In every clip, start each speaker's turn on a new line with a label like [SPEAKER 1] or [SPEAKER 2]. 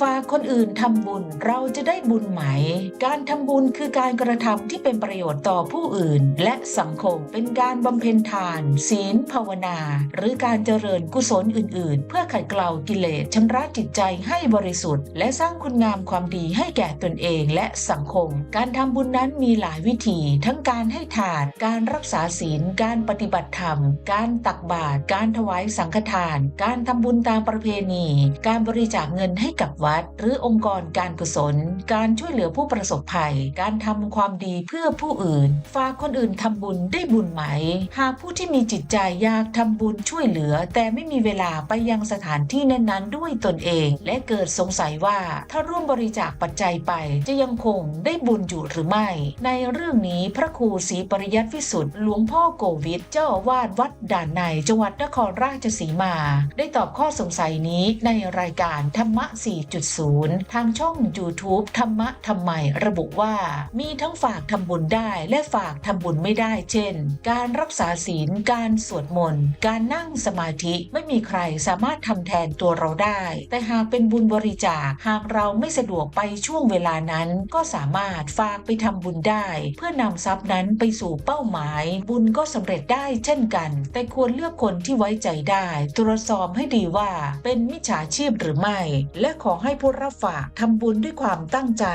[SPEAKER 1] ฝากคนอื่นทำบุญเราจะได้บุญไหม การทำบุญคือการกระทำที่เป็นประโยชน์ต่อผู้อื่น และสังคมเป็นการบำเพ็ญทาน ศีลภาวนา หรือการเจริญกุศลอื่น ๆ เพื่อขัดเกลากิเลสชำระจิตใจให้บริสุทธิ์ และสร้างคุณงามความดีให้แก่ตนเองและสังคม การทำบุญนั้นมีหลายวิธี ทั้งการให้ทาน การรักษาศีล การปฏิบัติธรรม การตักบาตรการถวายสังฆทาน การทำบุญตามประเพณี การบริจาคเงินให้กับวัดหรือองค์กรการกุศล การช่วยเหลือผู้ประสบภัย การทำความดีเพื่อผู้อื่น ฝากคนอื่นทำบุญได้บุญไหม หากผู้ที่มีจิตใจอยากทำบุญช่วยเหลือ แต่ไม่มีเวลาไปยังสถานที่นั้นๆ ด้วยตนเอง และเกิดสงสัยว่าถ้าร่วมบริจาคปัจจัยไป จะยังคงได้บุญอยู่หรือไม่ ในเรื่องนี้พระครูศรีปริยัติวิสุทธิ์หลวงพ่อโกวิทเจ้าอาวาสวัดด่านในจังหวัดนครราชสีมา ได้ตอบข้อสงสัยนี้ในรายการธรรมะ4.0ทางช่อง YouTube ธรรมะทำไมระบุว่า มีทั้งฝากทำบุญได้และฝากทำบุญไม่ได้ เช่น การรักษาศีล การสวดมนต์ การนั่งสมาธิไม่มีใครสามารถทำแทนตัวเราได้ แต่หากเป็นบุญบริจาคหากเราไม่สะดวกไปช่วงเวลานั้น ก็สามารถฝากไปทำบุญได้ เพื่อนำทรัพย์นั้นไปสู่เป้าหมาย บุญก็สำเร็จได้เช่นกัน แต่ควรเลือกคนที่ไว้ใจได้ ตรวจสอบให้ดีว่า เป็นมิจฉาชีพหรือไม่ และขอใหให้ผู้รับฝากทำบุญด้วยความตั้งใจ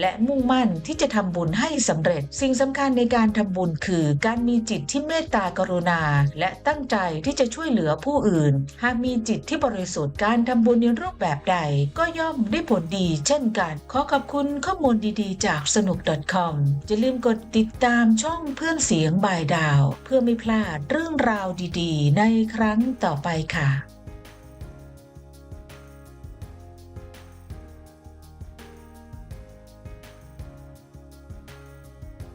[SPEAKER 1] และมุ่งมั่นที่จะทำบุญให้สำเร็จ สิ่งสำคัญในการทำบุญคือการมีจิตที่เมตตากรุณา และตั้งใจที่จะช่วยเหลือผู้อื่น หากมีจิตที่บริสุทธิ์การทำบุญในรูปแบบใด ก็ย่อมได้ผลดี เช่นกัน ขอขอบคุณข้อมูลดีๆ จากสนุก .com อย่าลืมกดติดตามช่องเพื่อนเสียงบายดาว เพื่อไม่พลาดเรื่องราวดีๆ ในครั้งต่อไปค่ะ